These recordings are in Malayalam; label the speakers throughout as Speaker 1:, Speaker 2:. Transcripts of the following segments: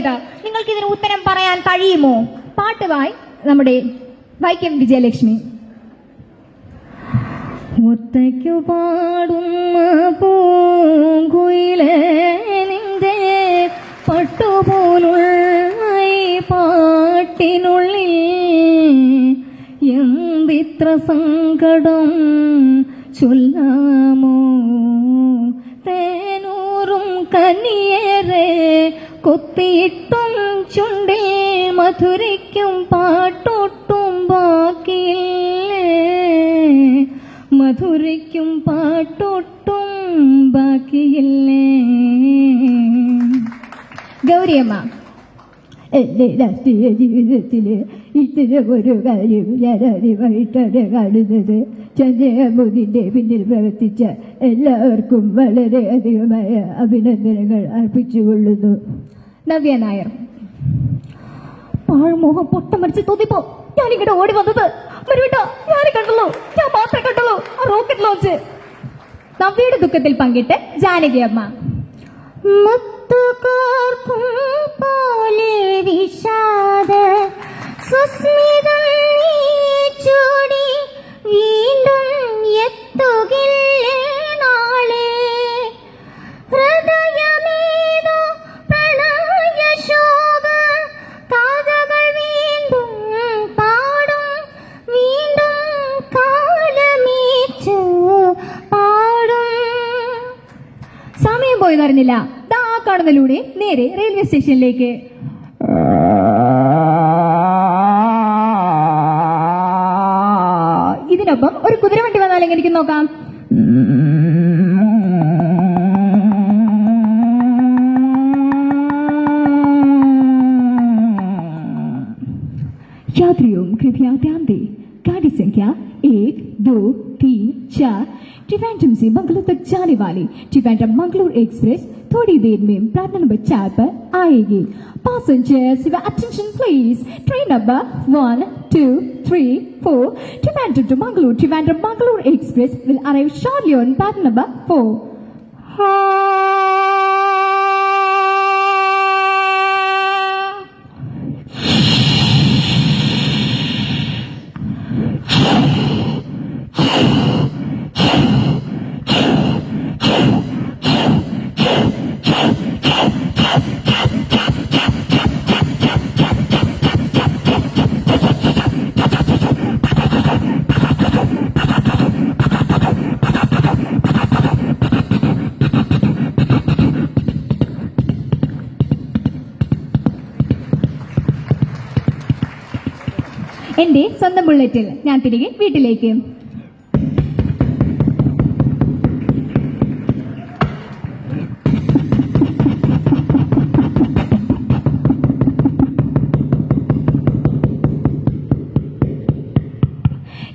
Speaker 1: പോയത് നിങ്ങൾക്ക് ഇതിന് ഉത്തരം പറയാൻ കഴിയുമോ? പാട്ടുവായി നമ്മുടെ വൈക്കം വിജയലക്ഷ്മി. ഒത്തയ്ക്കു പാടും പൂങ്കുയിലെ നിന്റെ പട്ടുപോലുള്ള പാട്ടിനുള്ളിൽ എന്തിത്ര സങ്കടം ചൊല്ലാമോ? തേനൂറും കനിയേറെ കൊത്തിയിട്ടും ചുണ്ടിൽ മധുരയ്ക്കും പാട്ടൊട്ടും ബാക്കിയില്ലേ? മധുരയ്ക്കും പാട്ടൊട്ടും ബാക്കിയില്ലേ? ഗൗരിയമ്മ
Speaker 2: എന്റെ രാഷ്ട്രീയ ജീവിതത്തിൽ ഇത്തരം ഒരു കാര്യം ഞാൻ ആദ്യമായിട്ടാണ് കാണുന്നത്. ചന്ദ്രമുദിന്റെ പിന്നിൽ പ്രവർത്തിച്ച എല്ലാവർക്കും വളരെയധികമായ അഭിനന്ദനങ്ങൾ അർപ്പിച്ചുകൊള്ളുന്നു.
Speaker 1: നവ്യ നായർ. പാഴ്മോഹം പൊട്ടമരിച്ച് തോന്നിപ്പോ ഞാൻ ഇങ്ങോട്ട് ഓടി വന്നത്. മരുവിട്ടോ ഞാൻ കണ്ടുള്ളൂ. ഞാൻ മാത്രമേ കണ്ടുള്ളൂ. റോക്കറ്റ് ലോഞ്ച് നവ്യയുടെ ദുഃഖത്തിൽ പങ്കിട്ട് ജാനകി അമ്മ. മുത്തുകാർക്കും പോലെ വിഷാദ. സമയം പോയി അറിഞ്ഞില്ല ദാ ആ കാണുന്നതിലൂടെ നേരെ റെയിൽവേ സ്റ്റേഷനിലേക്ക് ഇതിനൊപ്പം ഒരു കുതിരവണ്ടി വന്നാൽ എങ്ങനെ ഇരിക്കും നോക്കാം यात्रियों कृपया ध्यान दें गाड़ी संख्या एक दो तीन चार ट्रिवेंटम से मंगलोर तक जाने वाली ट्रिवेंटम मंगलोर एक्सप्रेस थोड़ी देर में प्लेटफॉर्म नंबर चार पर आएगी passengers your attention please train number one two three four Trivandrum to Mangalore Trivandrum Mangalore express will arrive shortly on platform number four എന്റെ സ്വന്തം ബുള്ളറ്റിൽ ഞാൻ തിരികെ വീട്ടിലേക്ക്.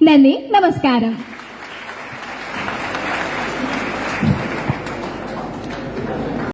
Speaker 1: നന്ദി നമസ്കാരം.